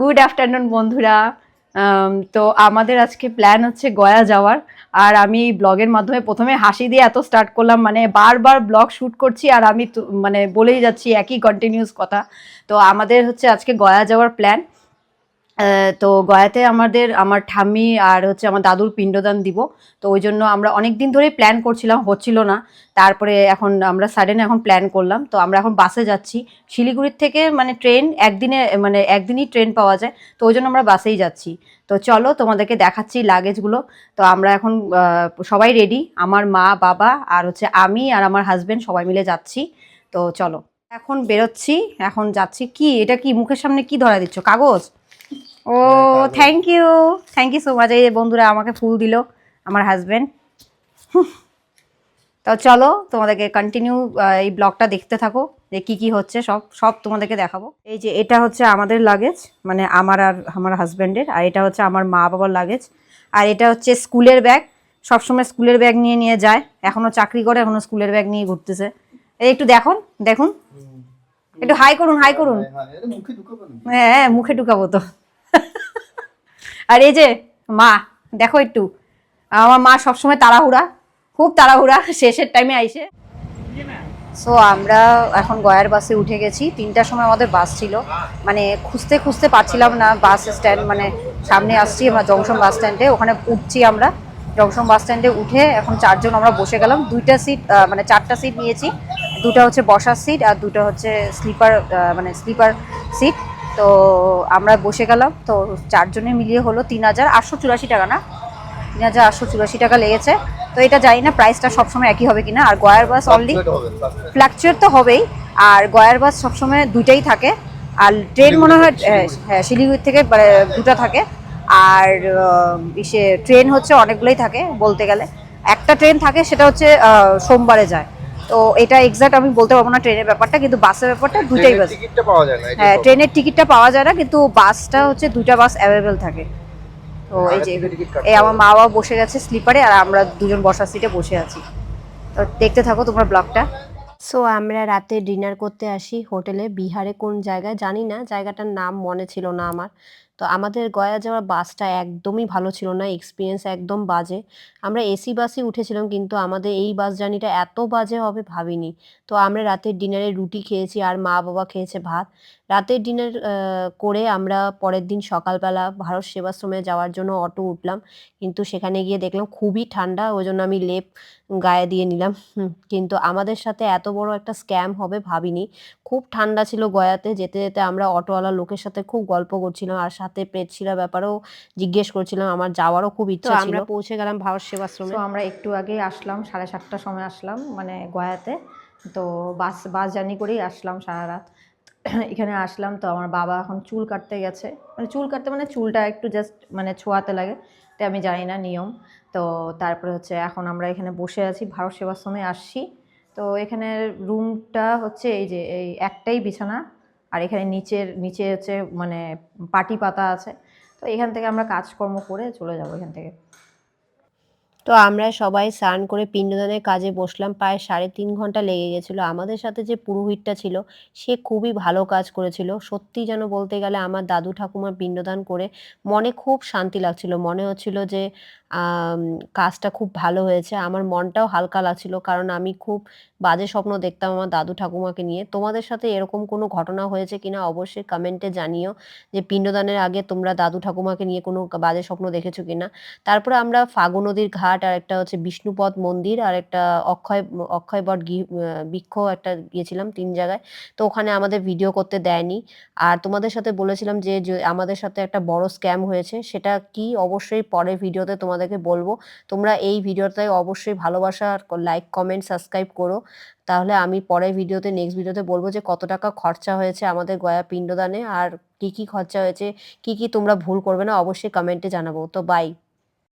Good afternoon বন্ধুরা। তো আমাদের আজকে প্ল্যান হচ্ছে গয়া যাওয়ার। আর আমি ব্লগের মাধ্যমে প্রথমে হাসি দিয়ে এত স্টার্ট করলাম মানে বারবার ব্লগ শ্যুট করছি আর আমি মানে বলেই যাচ্ছি একই কন্টিনিউস কথা। তো আমাদের হচ্ছে আজকে গয়া যাওয়ার প্ল্যান তো গয়াতে আমাদের, আমার ঠাম্মি আর হচ্ছে আমার দাদুর পিণ্ডদান দিব। তো ওই জন্য আমরা অনেক দিন ধরেই প্ল্যান করছিলাম, হচ্ছিল না। তারপরে এখন আমরা সাডেন এখন প্ল্যান করলাম। তো আমরা এখন বাসে যাচ্ছি। শিলিগুড়ির থেকে মানে ট্রেন একদিনে মানে একদিনই ট্রেন পাওয়া যায়। তো ওই জন্য আমরা বাসেই যাচ্ছি। তো চলো তোমাদেরকে দেখাচ্ছি লাগেজগুলো তো আমরা এখন সবাই রেডি আমার মা, বাবা আর হচ্ছে আমি আর আমার হাজব্যান্ড সবাই মিলে যাচ্ছি। তো চলো। এখন বেরোচ্ছি। এখন যাচ্ছি কি? এটা কি? মুখের সামনে কি ধরা দিচ্ছ? কাগজ? ও thank you thank you so much এই বন্ধুরা আমাকে ফুল দিল আমার হাজব্যান্ড তো চলো তোমাদেরকে কন্টিনিউ এই ব্লগটা দেখতে থাকো যে কি কি হচ্ছে সব সব তোমাদেরকে দেখাবো। এই যে এটা হচ্ছে আমাদের লাগেজ মানে আমার আর আমার হাজব্যান্ডের আর এটা হচ্ছে আমার মা বাবার লাগেজ আর এটা হচ্ছে স্কুলের ব্যাগ সবসময় স্কুলের ব্যাগ নিয়ে নিয়ে যায়। এখনও চাকরি করে এখনও স্কুলের ব্যাগ নিয়ে ঘুরতেছে। এই একটু দেখুন দেখুন। একটু হাই করুন হাই করুন। মুখে ঢুকাবো না হ্যাঁ মুখে ঢুকাবো তো। আর এই যে, মা, দেখো একটু। আমার মা সবসময় তাড়াহুড়া, খুব তাড়াহুড়া, শেষের টাইমে আইসে। সো আমরা এখন গয়ার বাসে উঠে গেছি। তিনটার সময় আমাদের বাস ছিল। মানে খুঁজতে খুঁজতে পাচ্ছিলাম না বাস স্ট্যান্ড মানে সামনে আসছি আমরা জংশন বাস স্ট্যান্ডে ওখানে উঠছি আমরা। জংশন বাস স্ট্যান্ডে উঠে এখন চারজন আমরা বসে গেলাম। দুইটা সিট মানে চারটা সিট নিয়েছি। দুটো হচ্ছে বসার সিট আর দুটো হচ্ছে স্লিপার মানে স্লিপার সিট তো আমরা বসে গেলাম তো চারজনে মিলিয়ে হলো তিন হাজার আটশো চুরাশি টাকা না? তিন হাজার আটশো চুরাশি টাকা লেগেছে। তো এটা জানি না প্রাইসটা সবসময় একই হবে কিনা আর গয়ার বাস অনলি ফ্ল্যাকচুয়েট তো হবেই আর গয়ার বাস সবসময় দুইটাই থাকে আর ট্রেন মনে হয় হ্যাঁ শিলিগুড়ি। থেকে মানে দুটো থাকে আর ইসে ট্রেন হচ্ছে অনেকগুলোই থাকে বলতে গেলে। একটা ট্রেন থাকে সেটা হচ্ছে সোমবারে যায়। তো এটা এক্সাক্ট আমি বলতে পারব না ট্রেনের ব্যাপারটা কিন্তু বাসের ব্যাপারটা দুটাই বাস। টিকিটটা পাওয়া যায় না হ্যাঁ ট্রেনের টিকিটটা পাওয়া যায় না কিন্তু বাসটা হচ্ছে দুটা বাস অ্যাভেলেবেল থাকে। তো এই যে এই আমার মা বাবা বসে গেছে স্লিপারে আর আমরা দুজন বসার সিটে বসে আছি। তো দেখতে থাকো তোমার ব্লগটা। সো আমরা রাতে ডিনার করতে আসি হোটেলে বিহারে কোন জায়গায় জানি না জায়গাটার নাম মনে ছিল না আমার। তো আমাদের গয়া যাওয়ার বাসটা একদমই ভালো ছিল না এক্সপিরিয়েন্স একদম বাজে। আমরা এসি বাসে উঠেছিলাম কিন্তু আমাদের এই বাস জার্নিটা এত বাজে হবে ভাবিনি। তো আমরা রাতের ডিনারে রুটি খেয়েছি আর মা বাবা খেয়েছে ভাত। রাতের ডিনার করে আমরা পরের দিন সকালবেলা ভারত সেবাশ্রমে যাওয়ার জন্য অটো উঠলাম। কিন্তু সেখানে গিয়ে দেখলাম খুবই ঠান্ডা, ওই জন্য আমি লেপ গায়ে দিয়ে নিলাম। কিন্তু আমাদের সাথে এত বড় একটা স্ক্যাম হবে ভাবিনি। খুব ঠান্ডা ছিল গয়াতে, যেতে যেতে আমরা অটোওয়ালা লোকের সাথে খুব গল্প করছিলাম আর সাথে পেটছিলা ব্যাপারেও জিজ্ঞেস করছিলাম আমার যাওয়ারও খুব ইচ্ছা ছিল। আমরা পৌঁছে গেলাম ভারত সেবাশ্রমে। আমরা একটু আগে আসলাম সাড়ে সাতটার সময় আসলাম মানে গয়াতে। তো বাস বাস জার্নি করেই আসলাম সারা রাত। এখানে আসলাম তো আমার বাবা এখন চুল কাটতে গেছে। মানে চুল কাটতে মানে চুলটা একটু জাস্ট মানে ছোঁয়াতে লাগে এটা আমি জানি না নিয়ম। তো তারপরে হচ্ছে এখন আমরা এখানে বসে আছি ভারত সেবাশ্রমে আসছি। তো এখানে রুমটা হচ্ছে এই যে এই একটাই বিছানা। আর এখানে নিচের, নিচে হচ্ছে মানে পাটি পাতা আছে। তো এখান থেকে আমরা কাজকর্ম করে চলে যাব এখান থেকে। তো আমরা সবাই স্নান করে পিণ্ডদানের কাজে বসলাম। প্রায় সাড়ে তিন ঘণ্টা লেগে গেছিল। আমাদের সাথে যে পুরোহিতটা ছিল, সে খুবই ভালো কাজ করেছিল। সত্যি যেন বলতে গেলে আমার দাদু ঠাকুমার পিণ্ডদান করে মনে খুব শান্তি লাগছিল। মনে হচ্ছিল যে কাজটা খুব ভালো হয়েছে। আমার মনটাও হালকা লাগছিল কারণ আমি খুব বাজে স্বপ্ন দেখতাম আমার দাদু ঠাকুমাকে নিয়ে। তোমাদের সাথে এরকম কোনো ঘটনা হয়েছে কিনা অবশ্যই কমেন্টে জানিও যে পিণ্ডদানের আগে তোমরা দাদু ঠাকুমাকে নিয়ে কোনো বাজে স্বপ্ন দেখেছ কিনা। তারপরে আমরা ফাগু নদীর ঘাট আর একটা হচ্ছে বিষ্ণুপদ মন্দির আর একটা অক্ষয় অক্ষয় বট গি- বৃক্ষ একটা গিয়েছিলাম তিন জায়গায়। তো ওখানে আমাদের ভিডিও করতে দেয়নি। আর তোমাদের সাথে বলেছিলাম যে যে আমাদের সাথে একটা বড় স্ক্যাম হয়েছে, সেটা কি অবশ্যই পরের ভিডিওতে তোমাদেরকে বলব। তোমরা এই ভিডিওতে অবশ্যই ভালোবাসা লাইক কমেন্ট সাবস্ক্রাইব করো। তাহলে আমি পরের ভিডিওতে নেক্সট ভিডিওতে বলব যে, কত টাকা খরচা হয়েছে আমাদের গয়া পিণ্ডদানে আর কি কি খরচা হয়েছে, কি কি তোমরা ভুল করবে না, অবশ্যই কমেন্টে জানাব। তো বাই